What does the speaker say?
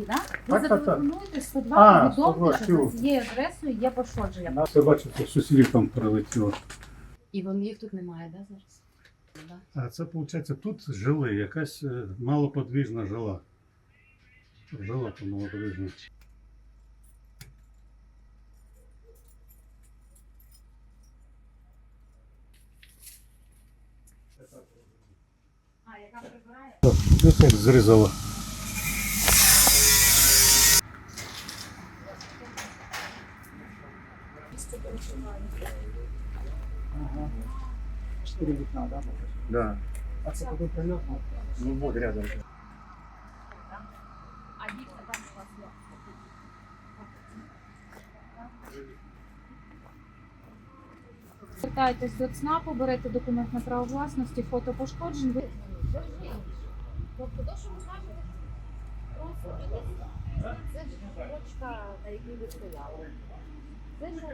так, так. зателефонуйте 102, А, повідомте, 102, що у вас з є адресою, є пошкодження. Нас я бачу, це сусідів там прилетіло. І вон їх тут немає, да, зараз? Да. А це, виходить, тут жили, якась е, малоподвіжна жила. Жила там малоподвіжна. А, яка прибирає? Ось як зрізала. Четыре вікна, да? Да. А це куди прильот? Ну вот рядом. Звертайтесь до ЦНАПу, берете документ на право власності, фото пошкоджень. Ви... Тобто то, що ви кажете, просто це ж точка, на якій ви стояли. Це ж